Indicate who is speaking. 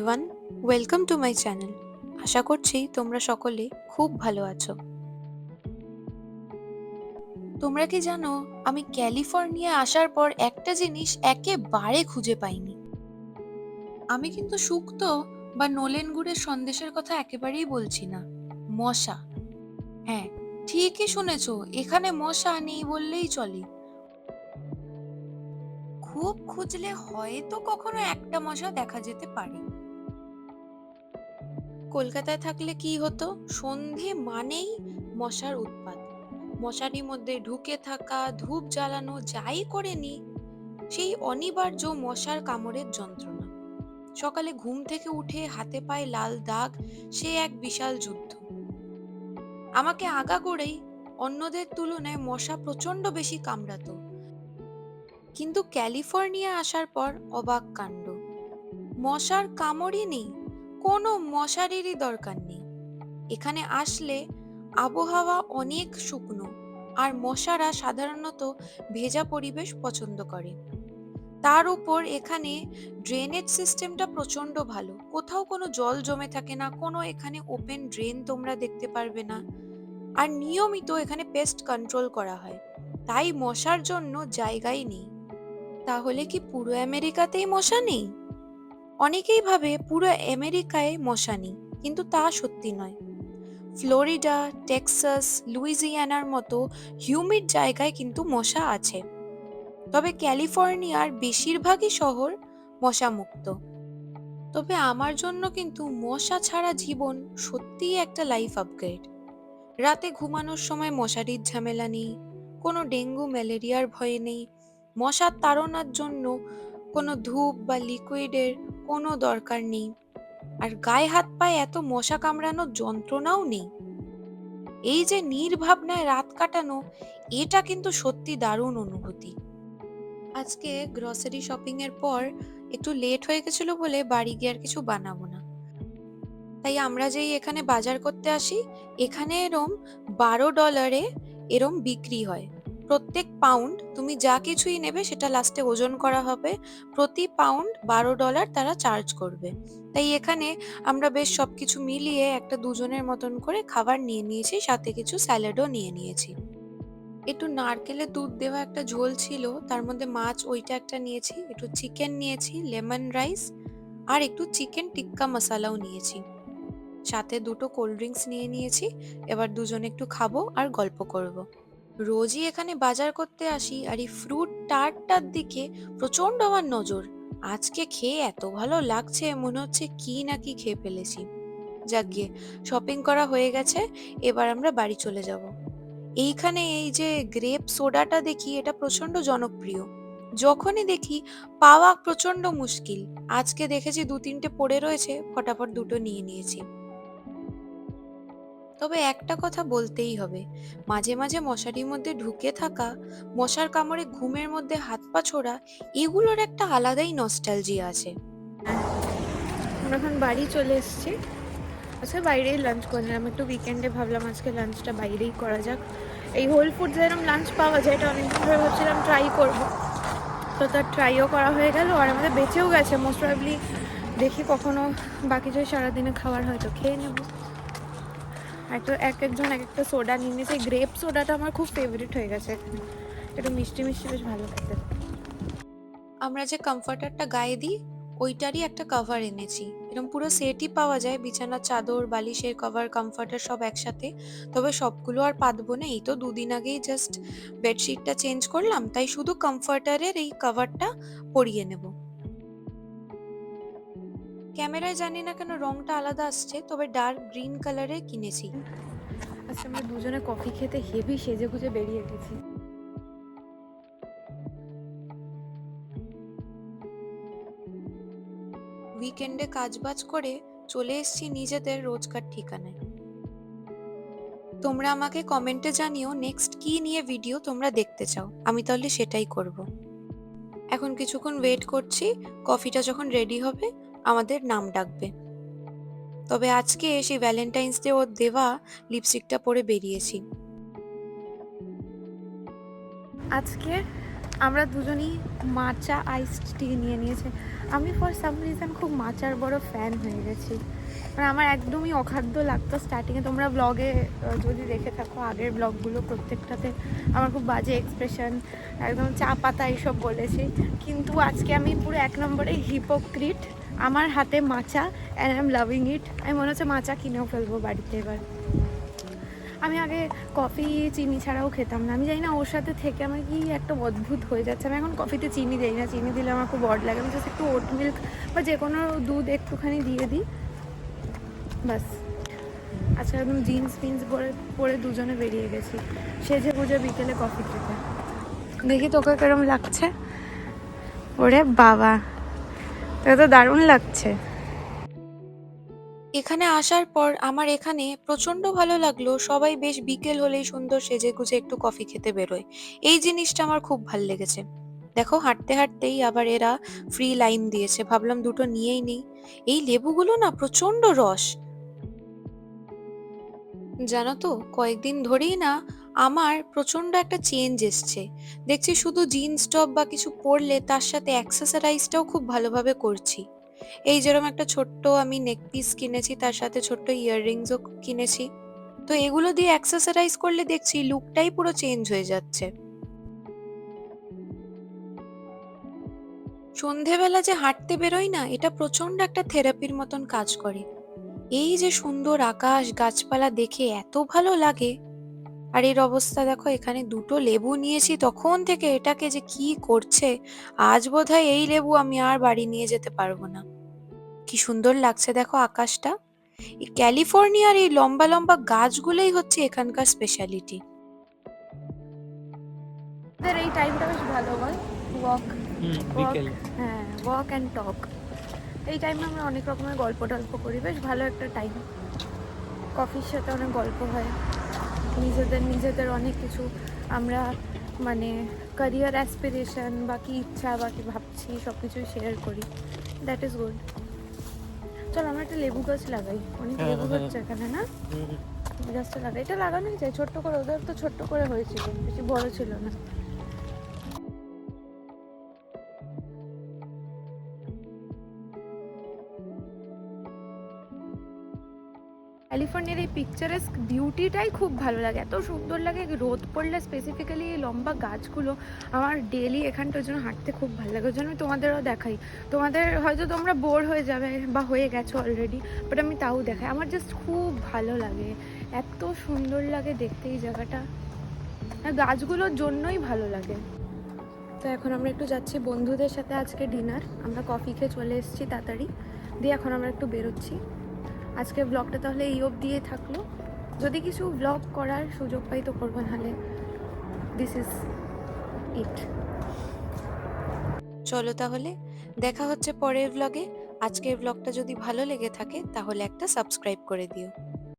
Speaker 1: Everyone welcome to my channel আশা করছি তোমরা সকলে খুব ভালো আছো। তোমরা কি জানো, আমি ক্যালিফোর্নিয়া আসার পর একটা জিনিস একেবারে খুঁজে পাইনি। আমি কিন্তু শুক্তো বা নলেন গুড়ের সন্দেশের কথা একেবারেই বলছি না। মশা। হ্যাঁ ঠিকই শুনেছো, এখানে মশা নেই বললেই চলে। খুব খুঁজলে হয়তো কখনো একটা মশা দেখা যেতে পারে। কলকাতায় থাকলে কি হতো? সন্ধে মানেই মশার উৎপাত। মশারির মধ্যে ঢুকে থাকা, ধূপ জ্বালানো, যাই করে নি, সেই অনিবার্য মশার কামড়ের যন্ত্রণা। সকালে ঘুম থেকে উঠে হাতে পায়ে লাল দাগ, সে এক বিশাল যুদ্ধ। আমাকে আগা করেই অন্যদের তুলনায় মশা প্রচণ্ড বেশি কামড়াতো। কিন্তু ক্যালিফোর্নিয়া আসার পর অবাক কাণ্ড। মশার কামড়ই নেই। কোনো মশারিরই দরকার নেই। এখানে আসলে আবহাওয়া অনেক শুকনো আর মশারা সাধারণত ভেজা পরিবেশ পছন্দ করে। তার উপর এখানে ড্রেনেজ সিস্টেমটা প্রচণ্ড ভালো। কোথাও কোনো জল জমে থাকে না, কোনো এখানে ওপেন ড্রেন তোমরা দেখতে পারবে না। আর নিয়মিত এখানে পেস্ট কন্ট্রোল করা হয়। তাই মশার জন্য জায়গাই নেই। তাহলে কি পুরো আমেরিকাতেই মশা নেই? অনেকেই ভাবে পুরো আমেরিকায় মশা নেই কিন্তু তা সত্যি নয়। ফ্লোরিডা, টেক্সাস, লুইজিয়ানার মতো হিউমিড জায়গায় কিন্তু মশা আছে। তবে ক্যালিফোর্নিয়ার বেশিরভাগই শহর মশামুক্ত। তবে আমার জন্য কিন্তু মশা ছাড়া জীবন সত্যিই একটা লাইফ আপগ্রেড রাতে ঘুমানোর সময় মশারির ঝামেলা নেই, কোনো ডেঙ্গু, ম্যালেরিয়ার ভয় নেই, মশার তাড়নার জন্য কোনো ধূপ বা লিকুইডের কোনো দরকার নেই। আর গায়ে হাত পায়ে এত মশা কামড়ানোর যন্ত্রণাও নেই। এই যে নির্ভাবনায় রাত কাটানো, এটা কিন্তু সত্যি দারুণ অনুভূতি। আজকে গ্রসারি শপিং এর পর একটু লেট হয়ে গেছিল বলে বাড়ি গিয়ে আর কিছু বানাবো না। তাই আমরা যেই এখানে বাজার করতে আসি, এখানে এরম বারো ডলারে এরম বিক্রি হয়। প্রত্যেক পাউন্ড তুমি যা কিছুই নেবে সেটা লাস্টে ওজন করা হবে। প্রতি পাউন্ড বারো ডলার তারা চার্জ করবে। তাই এখানে আমরা বেশ সব কিছু মিলিয়ে একটা দুজনের মতন করে খাবার নিয়ে নিয়েছি, সাথে কিছু স্যালাডও নিয়ে নিয়েছি। একটু নারকেলের দুধ দেওয়া একটা ঝোল ছিল, তার মধ্যে মাছ ওইটা একটা নিয়েছি, একটু চিকেন নিয়েছি লেমন রাইস আর একটু চিকেন টিক্কা মশালাও নিয়েছি। সাথে দুটো কোল্ড ড্রিঙ্কস নিয়ে নিয়েছি, এবার দুজনে একটু খাব আর গল্প করব। রোজই এখানে বাজার করতে আসি আর এই ফ্রুট টার্টটার দিকে প্রচণ্ড আমার নজর। আজকে খেয়ে এত ভালো লাগছে, মনে হচ্ছে কি না কি খেয়ে ফেলেছি। যাক গিয়ে শপিং করা হয়ে গেছে, এবার আমরা বাড়ি চলে যাব। এইখানে এই যে গ্রেপ সোডাটা দেখি, এটা প্রচণ্ড জনপ্রিয়। যখনই দেখি, পাওয়া প্রচণ্ড মুশকিল। আজকে দেখেছি দু তিনটে পড়ে রয়েছে, ফটাফট দুটো নিয়ে নিয়েছি। তবে একটা কথা বলতেই হবে। মাঝে মাঝে মশারির মধ্যে ঢুকে থাকা, মশার কামড়ে ঘুমের মধ্যে হাত পা ছোড়া, এগুলোর একটা আলাদাই নস্টালজিয়া আছে।
Speaker 2: আমরা এখন বাড়ি চলে এসেছি। আচ্ছা বাইরেই লাঞ্চ করলাম একটু উইকেন্ডে ভাবলাম আজকে লাঞ্চটা বাইরেই করা যাক। এই হোল ফুড যেরকম লাঞ্চ পাওয়া যায়, এটা অনেকদিন ধরে ভাবছিলাম ট্রাই করব। তো তার ট্রাইও করা হয়ে গেল আর আমাদের বেঁচেও গেছে। মোস্ট প্রবলি দেখি কখনো বাকি যদি সারাদিনে খাবার হয়তো খেয়ে নেব। একটা এক একজন এক একটা সোডা নিয়ে নিয়েছে। গ্রেপ সোডাটা আমার খুব ফেভারিট হয়ে গেছে। এখানে একটু মিষ্টি মিষ্টি বেশ ভালো লাগছে
Speaker 1: আমরা যে কমফর্টারটা গায়ে দিই, ওইটারই একটা কভার এনেছি। এরকম পুরো সেটই পাওয়া যায় বিছানার চাদর, বালিশের কভার কমফর্টার সব একসাথে। তবে সবগুলো আর পাতবো না। এই তো দুদিন আগেই জাস্ট বেডশিটটা চেঞ্জ করলাম, তাই শুধু কমফর্টারের এই কভারটা পরিয়ে নেব। ক্যামেরায় জানি না কেন রংটা আলাদা আসছে তবে ডার্ক গ্রিন কালারে কিনেছি।
Speaker 2: আচ্ছা আমরা দুজনে কফি খেতে হেভি সেজে গুজে বেরিয়ে গেছি।
Speaker 1: উইকেন্ডে কাজবাজ করে চলে এসেছি নিজেদের রোজকার ঠিকানায়। তোমরা আমাকে কমেন্টে জানিও নেক্সট কি নিয়ে ভিডিও তোমরা দেখতে চাও আমি তাহলে সেটাই করব। এখন কিছুক্ষণ ওয়েট করছি কফিটা যখন রেডি হবে আমাদের নাম ডাকবে। তবে আজকে সেই ভ্যালেন্টাইন্স ডে ওর দেওয়া লিপস্টিকটা পরে বেরিয়েছি।
Speaker 2: আজকে আমরা দুজনেই মাচা আইস টি নিয়ে নিয়েছে। আমি ফর সাম রিজন খুব মাচার বড় ফ্যান হয়ে গেছি। মানে আমার একদমই অখাদ্য লাগতো স্টার্টিংয়ে তোমরা ব্লগে যদি দেখে থাকো, আগের ব্লগগুলো প্রত্যেকটাতে আমার খুব বাজে এক্সপ্রেশন একদম চা পাতা এইসব বলেছি। কিন্তু আজকে আমি পুরো এক নম্বরে হিপোক্রিট আমার হাতে matcha and I am loving it আমি মনে হচ্ছে মাচা কিনেও ফেলব বাড়িতে এবার। আমি আগে কফি, চিনি ছাড়াও খেতাম না। আমি জানি না ওর সাথে থেকে আমার কি একটা অদ্ভুত হয়ে যাচ্ছে। আমি এখন কফিতে চিনি দিই না। চিনি দিলে আমার খুব বড লাগে। আমি জাস্ট একটু ওট মিল্ক বা যে কোনো দুধ একটুখানি দিয়ে দিই। বাস আচ্ছা একদম জিন্স ফিন্স পরে পরে দুজনে বেরিয়ে গেছি। সেজে গুজে বিকেলে কফি খেতে। দেখি তোকে কেরম লাগছে? ওরে বাবা। তোকে তো দারুণ লাগছে।
Speaker 1: এখানে আসার পর আমার এখানে প্রচণ্ড ভালো লাগল। সবাই বেশ বিকেল হলেই সুন্দর সেজে গুজে একটু কফি খেতে বেরোয়। এই জিনিসটা আমার খুব ভালো লেগেছে। দেখো, হাঁটতে হাঁটতেই আবার এরা ফ্রি লাইন দিয়েছে। ভাবলাম দুটো নিয়েই নেই। এই লেবুগুলো না প্রচণ্ড রস। জানো তো, কয়েকদিন ধরেই না আমার প্রচণ্ড একটা চেঞ্জ এসছে। দেখছি শুধু জিন্স টপ বা কিছু পরলে তার সাথে অ্যাক্সেসরাইজটাও খুব ভালোভাবে করছি। এই যেরকম একটা ছোট্ট আমি নেক পিস কিনেছি, তার সাথে ছোট্ট ইয়াররিংসও কিনেছি। তো এগুলো দিয়ে অ্যাক্সেসরাইজ করলে দেখছি লুকটাই পুরো চেঞ্জ হয়ে যাচ্ছে। সন্ধেবেলা যে হাঁটতে বেরোই না, এটা প্রচণ্ড একটা থেরাপির মতন কাজ করে। এই যে সুন্দর আকাশ, গাছপালা দেখে এত ভালো লাগে আর এর অবস্থা দেখো এখানে দুটো লেবু নিয়েছি তখন থেকে এটাকে যে কি করছে আজ বোধহয় এই লেবু আমি আর বাড়ি নিয়ে যেতে পারব না। কি সুন্দর লাগছে দেখো আকাশটা। এই ক্যালিফোর্নিয়ার এই লম্বা লম্বা গাছগুলোই হচ্ছে এখানকার স্পেশালিটি
Speaker 2: এই টাইমটা বেশ ভালো বল ওয়াক
Speaker 3: হুম
Speaker 2: হ্যাঁ ওয়াক অ্যান্ড টক এই টাইমে আমরা অনেক রকমের গল্প টল্প করি বেশ ভালো একটা টাইম কফির সাথে অনেক গল্প হয়। নিজেদের নিজেদের অনেক কিছু আমরা মানে ক্যারিয়ার অ্যাসপিরেশন বা কী ইচ্ছা বা কী ভাবছি সব কিছুই শেয়ার করি। দ্যাট ইজ গুড চল আমরা একটা লেবু গাছ লাগাই। অনেক
Speaker 3: হ্যাঁ,
Speaker 2: লেবু
Speaker 3: গাছ
Speaker 2: হচ্ছে এখানে না? গাছটা লাগাই। এটা লাগানোই যায় ছোট্ট করে ওদের তো ছোট্ট করে হয়েছিল বেশি বড় ছিল না। ক্যালিফোর্নিয়ার এই পিকচারেস্ক বিউটিটাই খুব ভালো লাগে। এত সুন্দর লাগে, রোদ পড়লে স্পেসিফিক্যালি এই লম্বা গাছগুলো আমার ডেলি এখানটার জন্য হাঁটতে খুব ভালো লাগে। ওই জন্য তোমাদেরও দেখাই। তোমাদের হয়তো তোমরা বোর হয়ে যাবে বা হয়ে গেছো অলরেডি বাট আমি তাও দেখাই। আমার জাস্ট খুব ভালো লাগে। এত সুন্দর লাগে দেখতে এই জায়গাটা। গাছগুলোর জন্যই ভালো লাগে। তো এখন আমরা একটু যাচ্ছি বন্ধুদের সাথে আজকে ডিনার আমরা কফি খেয়ে চলে এসেছি তাড়াতাড়ি। দিয়ে এখন আমরা একটু বেরোচ্ছি। আজকে ব্লগটা তাহলে এই অবধিয়ে থাকল। যদি কিছু ব্লগ করার সুযোগ পাই তো করব, নাহলে দিস ইজ ইট
Speaker 1: চলো তাহলে, দেখা হচ্ছে পরের ব্লগে আজকের ব্লগটা যদি ভালো লেগে থাকে, তাহলে একটা সাবস্ক্রাইব করে দিও।